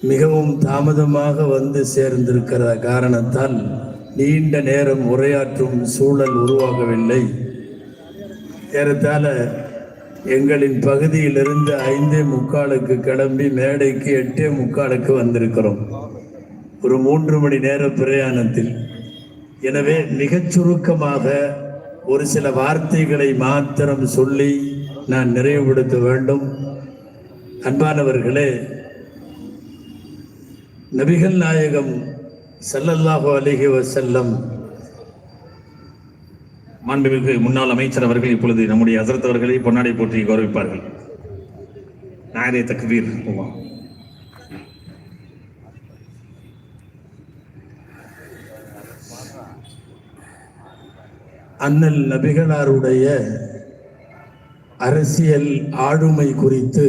மிகவும் தாமதமாக வந்து சேர்ந்திருக்கிற காரணத்தால் நீண்ட நேரம் உரையாற்றும் சூழல் உருவாகவில்லை. ஏறத்தாழ எங்களின் பகுதியிலிருந்து ஐந்தே முக்காலுக்கு கிளம்பி மேடைக்கு எட்டே முக்காலுக்கு வந்திருக்கிறோம். ஒரு மூன்று மணி நேர பிரயாணத்தில். எனவே மிகச் சுருக்கமாக ஒரு சில வார்த்தைகளை மாத்திரம் சொல்லி நான் நிறைவுபடுத்த வேண்டும். அன்பானவர்களே நபிகள் நாயகம் செல்லல்லாஹோ அலைஹி செல்லம் மாண்புமிகு முன்னாள் அமைச்சர் அவர்கள் இப்பொழுது நம்முடைய அசரத்தவர்களை பொன்னாடை போற்றி கௌரவிப்பார்கள் நாயரே தக்வீர் அல்லாஹ். அண்ணல் நபிகளாருடைய அரசியல் ஆளுமை குறித்து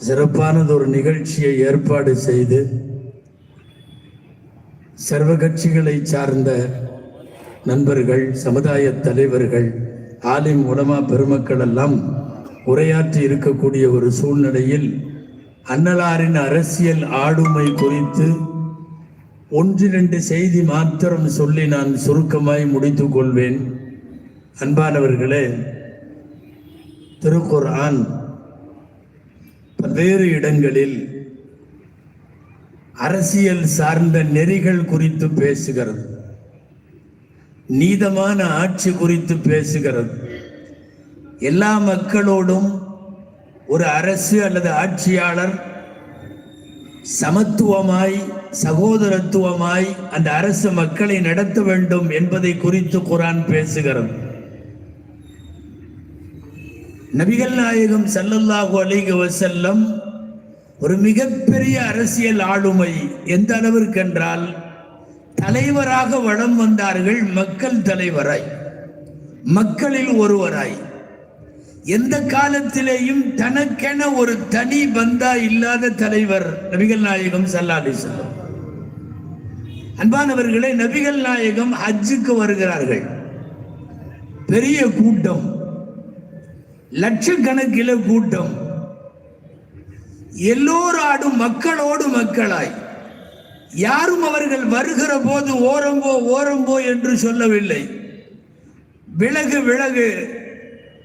சிறப்பானது ஒரு நிகழ்ச்சியை ஏற்பாடு செய்து சர்வ கட்சிகளை சார்ந்த நண்பர்கள் சமுதாய தலைவர்கள் ஆலிம் உலமா பெருமக்கள் எல்லாம் உரையாற்றி இருக்கக்கூடிய ஒரு சூழ்நிலையில் அன்னலாரின் அரசியல் ஆளுமை குறித்து ஒன்றிரண்டு செய்தி மாத்திரம் சொல்லி நான் சுருக்கமாய் முடித்துக் கொள்வேன். அன்பானவர்களே திருக்குர்ஆன் பல்வேறு இடங்களில் அரசியல் சார்ந்த நெறிகள் குறித்து பேசுகிறது. நீதமான ஆட்சி குறித்து பேசுகிறது. எல்லா மக்களோடும் ஒரு அரசு அல்லது ஆட்சியாளர் சமத்துவமாய் சகோதரத்துவமாய் அந்த அரசு மக்களை நடத்த வேண்டும் என்பதை குறித்து குரான் பேசுகிறது. நபிகள் நாயகம் ஸல்லல்லாஹு அலைக வசல்லம் ஒரு மிகப்பெரிய அரசியல் ஆளுமை எந்த அளவிற்கு என்றால் தலைவராக வளம் வந்தார்கள் மக்கள் தலைவராய் மக்களில் ஒருவராய். எந்த காலத்திலேயும் தனக்கென ஒரு தனி பந்தா இல்லாத தலைவர் நபிகள் நாயகம் சல்லாடி செல்லம் அன்பானவர்களே நபிகள் நாயகம் ஹஜ்ஜுக்கு வருகிறார்கள். பெரிய கூட்டம். லட்சக்கணக்கில கூட்டம். எல்லோராடும் மக்களோடு மக்களாய். யாரும் அவர்கள் வருகிற போது ஓரம்போ ஓரம்போ என்று சொல்லவில்லை. விலகு விலகு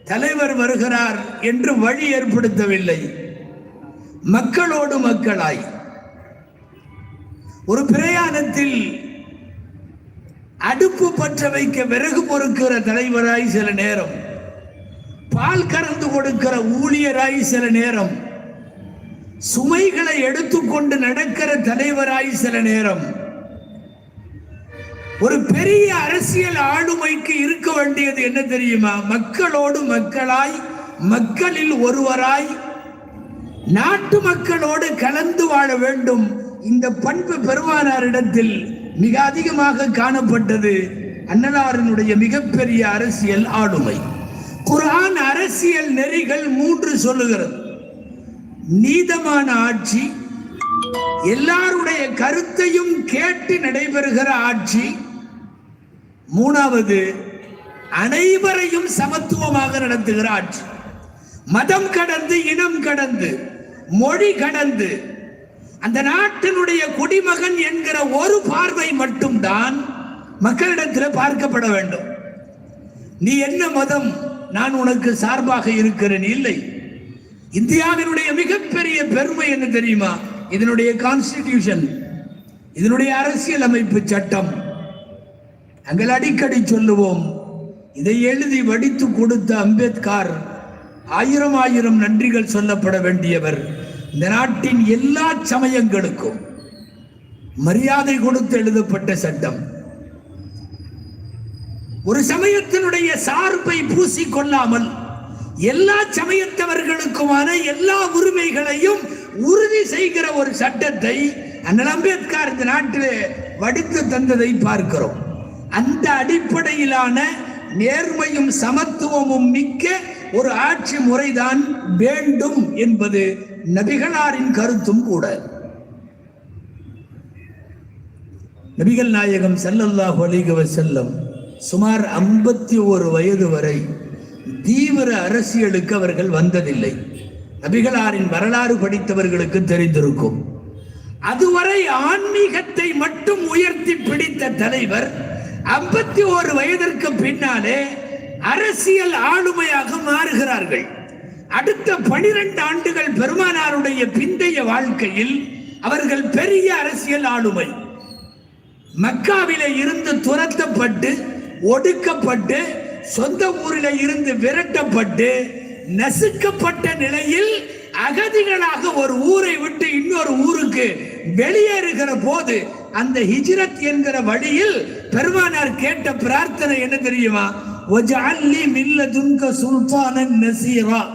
தலைவர் வருகிறார் என்று வழி ஏற்படுத்தவில்லை. மக்களோடு மக்களாய். ஒரு பிரயாணத்தில் அடுப்பு பற்ற வைக்க விறகு பொறுக்கிற தலைவராய் சில நேரம் பால் கறந்து கொடுக்கிற ஊழியராய் சில நேரம் சுமைகளை எடுத்துக்கொண்டு நடக்கிற தலைவராய் சில நேரம் ஒரு பெரிய அரசியல் ஆளுமைக்கு இருக்க வேண்டியது என்ன தெரியுமா? மக்களோடு மக்களாய் மக்களில் ஒருவராய் நாட்டு மக்களோடு கலந்து வாழ வேண்டும். இந்த பண்பு பெருமானாரிடத்தில் மிக அதிகமாக காணப்பட்டது அன்னலாரினுடைய மிகப்பெரிய அரசியல் ஆளுமை. குரான் அரசியல் நெறிகள் மூன்று சொல்லுகிறது. நீதமான ஆட்சி எல்லாருடைய கருத்தையும் கேட்டு நடைபெறுகிற ஆட்சி மூணாவது அனைவரையும் சமத்துவமாக நடத்துகிற ஆட்சி. மதம் கடந்து இனம் கடந்து மொழி கடந்து அந்த நாட்டினுடைய குடிமகன் என்கிற ஒரு பார்வை மட்டும்தான் மக்களிடத்தில் பார்க்கப்பட வேண்டும். நீ என்ன மதம்? நான் உனக்கு சார்பாக இருக்கிறேன் இல்லை. இந்தியாவினுடைய மிகப்பெரிய பெருமை என்ன தெரியுமா? இதனுடைய கான்ஸ்டிடியூஷன் இதனுடைய அரசியல் அமைப்பு சட்டம். நாங்கள் அடிக்கடி சொல்லுவோம் இதை எழுதி வடித்து கொடுத்த அம்பேத்கர் ஆயிரம் ஆயிரம் நன்றிகள் சொல்லப்பட வேண்டியவர். இந்த நாட்டின் எல்லா சமயங்களுக்கும் மரியாதை கொடுத்து எழுதப்பட்ட சட்டம். ஒரு சமயத்தினுடைய சார்பை பூசிக்கொள்ளாமல் எல்லா சமயத்தவர்களுக்குமான எல்லா உரிமைகளையும் உறுதி செய்கிற ஒரு சட்டத்தை அண்ணல் அம்பேத்கர் இந்த நாட்டிலே வடித்து தந்ததை பார்க்கிறோம். அந்த அடிப்படையிலான நேர்மையும் சமத்துவமும் மிக்க ஒரு ஆட்சி முறைதான் வேண்டும் என்பது நபிகளாரின் கருத்தும் கூட. நபிகள் நாயகம் ஸல்லல்லாஹு அலைஹி செல்லம் சுமார் ஐம்பத்தி ஒரு வயது வரை தீவிர அரசியலுக்கு அவர்கள் வந்ததில்லை. நபிகளாரின் வரலாறு படித்தவர்களுக்கு தெரிந்திருக்கும். அதுவரை ஆன்மீகத்தை மட்டும் உயர்த்தி பிடித்த தலைவர் ஐம்பத்தி ஒரு வயதிற்கு பின்னாலே அரசியல் ஆளுமையாக மாறுகிறார்கள். அடுத்த பனிரெண்டு ஆண்டுகள் பெருமானாருடைய பிந்தைய வாழ்க்கையில் அவர்கள் பெரிய அரசியல் ஆளுமை. மக்காவிலே இருந்து துரத்தப்பட்டு ஒடுக்கப்பட்டு சொந்த ஊரில் இருந்து விரட்டப்பட்டு நசுக்கப்பட்ட நிலையில் அகதிகளாக ஒரு ஊரை விட்டு இன்னொரு ஊருக்கு வெளியேறுகிற போது அந்த ஹிஜ்ரத் என்கிற வழியில் பெருமானார் கேட்ட பிரார்த்தனை என்ன தெரியுமா? ஒஜாலி மில்ல துன்க சுல்தானன் நசீரா.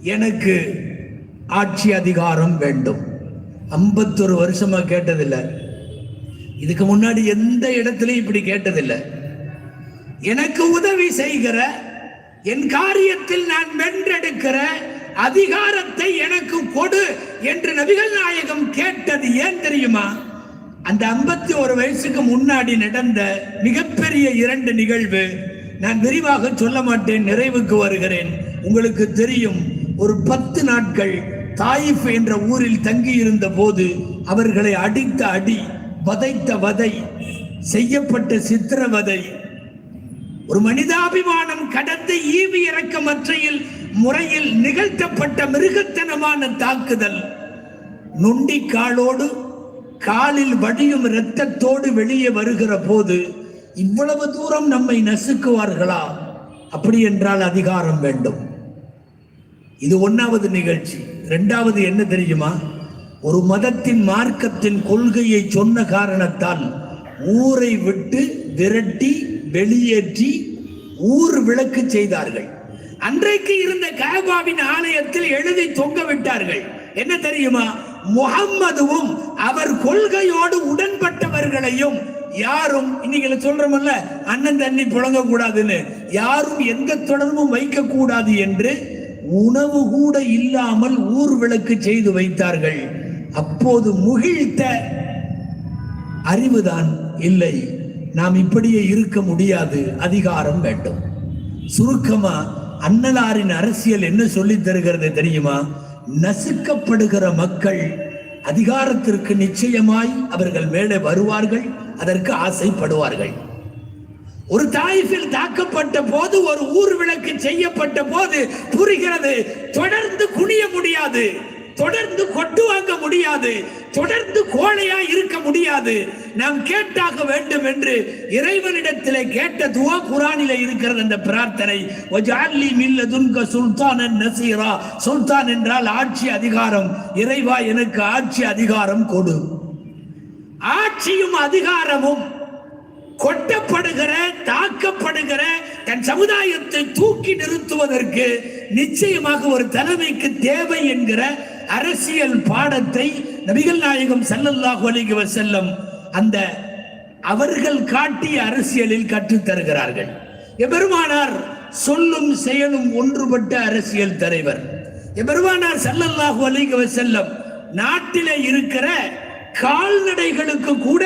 எனக்கு ஆட்சி அதிகாரம் வேண்டும். ஐம்பத்தொரு வருஷமா கேட்டதில்லை. இதுக்கு முன்னாடி எந்த இடத்துலையும் இப்படி கேட்டதில்லை. எனக்கு உதவி செய்கிற என் காரியத்தில் நான் வென்றெடுக்கிற அதிகாரத்தை எனக்கு கொடு என்று நபிகள் நாயகம் கேட்டது ஏன் தெரியுமா? அந்த ஐம்பத்தி ஒரு வயசுக்கு முன்னாடி நடந்த மிகப்பெரிய இரண்டு நிகழ்வு நான் விரிவாக சொல்ல மாட்டேன் நிறைவுக்கு வருகிறேன். உங்களுக்கு தெரியும் ஒரு பத்து நாட்கள் தாயிஃப் என்ற ஊரில் தங்கியிருந்த போது அவர்களை அடித்த அடி வதைத்த வதை செய்யப்பட்ட சித்திரவதை ஒரு மனிதாபிமானம் கடந்த ஈவி இறக்கமற்றையில் முறையில் நிகழ்த்தப்பட்ட மிருகத்தனமான தாக்குதல். நொண்டி காலோடு காலில் வடியும் இரத்தத்தோடு வெளியே வருகிற போது இவ்வளவு தூரம் நம்மை நசுக்குவார்களா? அப்படி என்றால் அதிகாரம் வேண்டும். இது ஒன்னாவது நிகழ்ச்சி. இரண்டாவது என்ன தெரியுமா? ஒரு மதத்தின் மார்க்கத்தின் கொள்கையை சொன்ன காரணத்தால் ஊரை விட்டு விரட்டி வெளியேற்றி ஊர் விளக்கு செய்தார்கள். அன்றைக்கு இருந்த காபாவின் ஆலயத்தில் எழுதி தொங்க விட்டார்கள். என்ன தெரியுமா? முகம்மதுவும் அவர் கொள்கையோடு உடன்பட்டவர்களையும் யாரும் இன்னைக்கு சொல்றோம்ல அண்ணன் தண்ணி புழங்க கூடாதுன்னு யாரும் எந்த தொடர்பும் வைக்க கூடாது என்று உணவு கூட இல்லாமல் ஊர் விளக்கு செய்து வைத்தார்கள். அப்போது முகிழ்த்த அறிவுதான் இல்லை. நாம் இப்படியே இருக்க முடியாது அதிகாரம் வேண்டும். சுருக்கமா அன்னலாரின் அரசியல் என்ன சொல்லி தருகிறது தெரியுமா? நசுக்கப்படுகிற மக்கள் அதிகாரத்திற்கு நிச்சயமாய் அவர்கள் மேலே வருவார்கள் அதற்கு ஆசைப்படுவார்கள். ஒரு தாயிஃபில் தாக்கப்பட்ட போது ஒரு ஊர் விளக்கு செய்யப்பட்ட போது புரிகிறது தொடர்ந்து குனிய முடியாது. தொடர்ந்து கொட்டு வாங்க முடியாது தொடர்ந்து கோழையா இருக்க முடியாது. நாம் கேட்டாக வேண்டும் என்று இறைவனிடத்திலே கேட்ட துவா குரானில இருக்கிறது அந்த பிரார்த்தனை. ஒஜாலி மில்ல துன்க சுல்தானன் நசீரா. சுல்தான் என்றால் ஆட்சி அதிகாரம். இறைவா எனக்கு ஆட்சி அதிகாரம் கொடு. ஆட்சியும் அதிகாரமும் கொட்டப்படுகிற தாக்கப்படுகிற தன் சமுதாயத்தை தூக்கி நிறுத்துவதற்கு நிச்சயமாக ஒரு தலைமைக்கு தேவை என்கிற அரசியல் பாடத்தை நபிகள் நாயகம் ஸல்லல்லாஹு அலைஹி செல்லும் அந்த அவர்கள் காட்டிய அரசியலில் கற்றுத் தருகிறார்கள். எபெருமானார் சொல்லும் செயலும் ஒன்றுபட்ட அரசியல் தலைவர். எபெருமானார் ஸல்லல்லாஹு அலைஹி செல்லும் நாட்டிலே இருக்கிற கால்நடைகளுக்கு கூட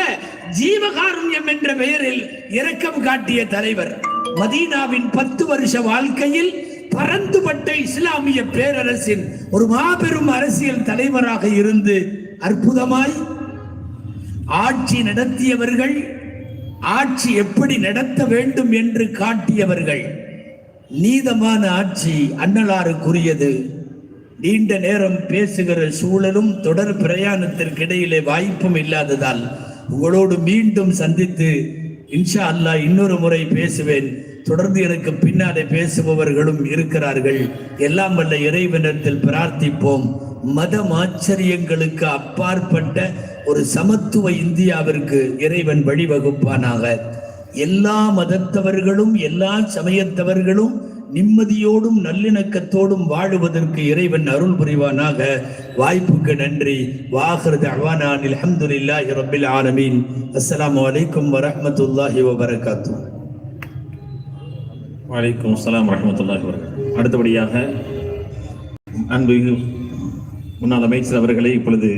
ஜீவகாருண்யம் என்ற பெயரில் இரக்கம் காட்டிய தலைவர். மதீனாவின் பத்து வருஷ வாழ்க்கையில் பறந்துபட்ட இஸ்லாமிய பேரரசின் ஒரு மாபெரும் அரசியல் தலைவராக இருந்து அற்புதமாய் ஆட்சி நடத்தியவர்கள் ஆட்சி எப்படி நடத்த வேண்டும் என்று காட்டியவர்கள். நீதமான ஆட்சி அன்னலாருக்குரியது. நீண்ட நேரம் பேசுகிற சூழலும் தொடர் பிரயாணத்திற்கு இடையிலே வாய்ப்பும் இல்லாததால் உங்களோடு மீண்டும் சந்தித்து இன்ஷா அல்லாஹ் இன்னொரு முறை பேசுவேன். தொடர்ந்து எனக்கு பின்னாலே பேசுபவர்களும் இருக்கிறார்கள். எல்லாம் வல்ல இறைவனத்தில் பிரார்த்திப்போம். மதம் ஆச்சரியங்களுக்கு அப்பாற்பட்ட ஒரு சமத்துவ இந்தியாவிற்கு இறைவன் வழிவகுப்பானாக. எல்லா மதத்தவர்களும் எல்லா சமயத்தவர்களும் நிம்மதியோடும் நல்லிணக்கத்தோடும் வாழுவதற்கு இறைவன் அருள் புரிவானாக. வாய்ப்புக்கு நன்றி. வாஹிருது அவானான் அல்ஹம்துலில்லாஹி ரபில் ஆலமீன். அஸ்லாம் வலைக்கம் வரமத்துல்லாஹி வபரகாத்துஹு. வலைக்கும் அஸ்லாம் வரமத்துல்லாஹ் வபரகாத்துஹு. அடுத்தபடியாக அன்பு முன்னாள் அமைச்சர் அவர்களை இப்பொழுது